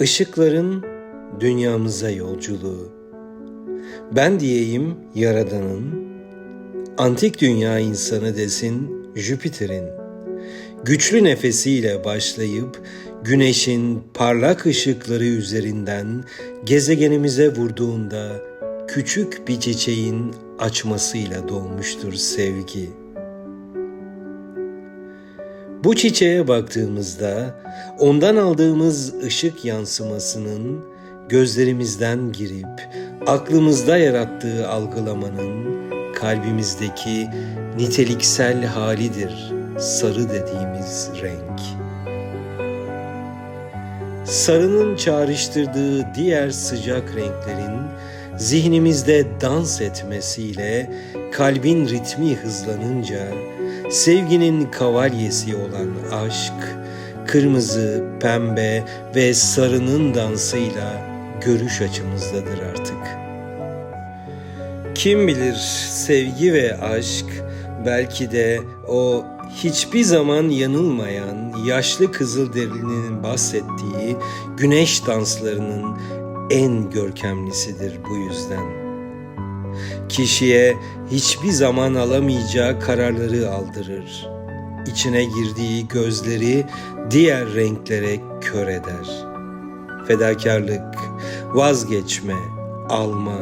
Işıkların dünyamıza yolculuğu. Ben diyeyim Yaradan'ın, antik dünya insanı desin Jüpiter'in, güçlü nefesiyle başlayıp güneşin parlak ışıkları üzerinden gezegenimize vurduğunda küçük bir çiçeğin açmasıyla doğmuştur sevgi. Bu çiçeğe baktığımızda ondan aldığımız ışık yansımasının gözlerimizden girip aklımızda yarattığı algılamanın kalbimizdeki niteliksel halidir sarı dediğimiz renk. Sarının çağrıştırdığı diğer sıcak renklerin zihnimizde dans etmesiyle kalbin ritmi hızlanınca sevginin kavalyesi olan aşk, kırmızı, pembe ve sarının dansıyla görüş açımızdadır artık. Kim bilir sevgi ve aşk belki de o hiçbir zaman yanılmayan yaşlı Kızılderili'nin bahsettiği güneş danslarının en görkemlisidir bu yüzden.'' kişiye hiçbir zaman alamayacağı kararları aldırır. İçine girdiği gözleri diğer renklere kör eder. Fedakarlık, vazgeçme, alma,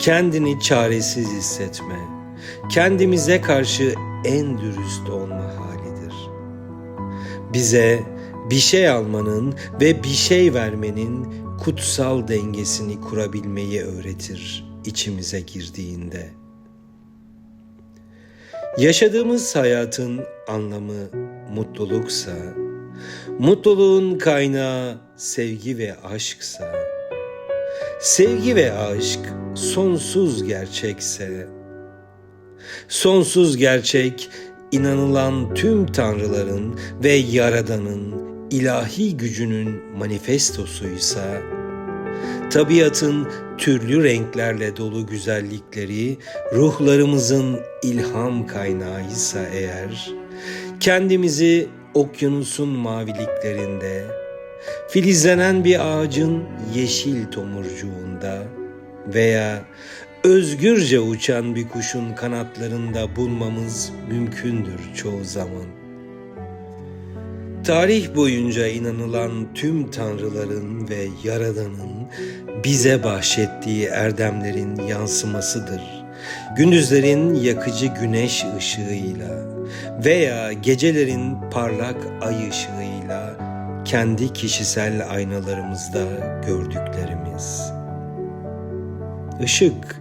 kendini çaresiz hissetme, kendimize karşı en dürüst olma halidir. Bize bir şey almanın ve bir şey vermenin kutsal dengesini kurabilmeyi öğretir içimize girdiğinde. Yaşadığımız hayatın anlamı mutluluksa, mutluluğun kaynağı sevgi ve aşksa, sevgi ve aşk sonsuz gerçekse, sonsuz gerçek inanılan tüm tanrıların ve yaradanın ilahi gücünün manifestosuysa, tabiatın türlü renklerle dolu güzellikleri ruhlarımızın ilham kaynağıysa eğer, kendimizi okyanusun maviliklerinde, filizlenen bir ağacın yeşil tomurcuğunda veya özgürce uçan bir kuşun kanatlarında bulmamız mümkündür çoğu zaman. Tarih boyunca inanılan tüm tanrıların ve yaradanın bize bahşettiği erdemlerin yansımasıdır. Gündüzlerin yakıcı güneş ışığıyla veya gecelerin parlak ay ışığıyla kendi kişisel aynalarımızda gördüklerimiz. Işık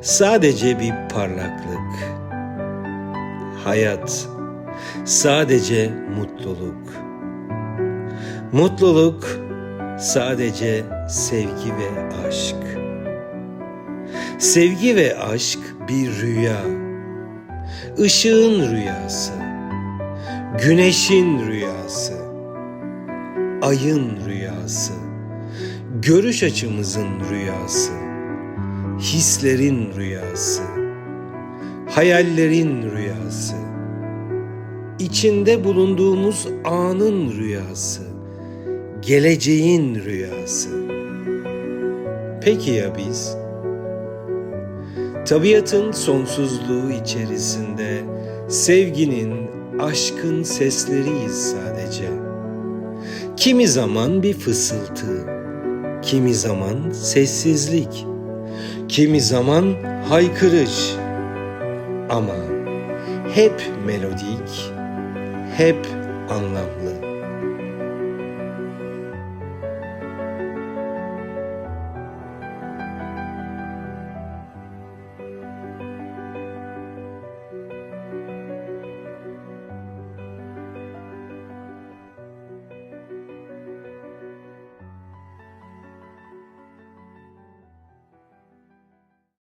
sadece bir parlaklık. Hayat sadece mutluluk. Mutluluk sadece sevgi ve aşk. Sevgi ve aşk bir rüya. Işığın rüyası. Güneşin rüyası. Ayın rüyası. Görüş açımızın rüyası. Hislerin rüyası. Hayallerin rüyası içinde bulunduğumuz anın rüyası, geleceğin rüyası. Peki ya biz? Tabiatın sonsuzluğu içerisinde sevginin, aşkın sesleriyiz sadece. Kimi zaman bir fısıltı, kimi zaman sessizlik, kimi zaman haykırış ama hep melodik, hep anlamlı.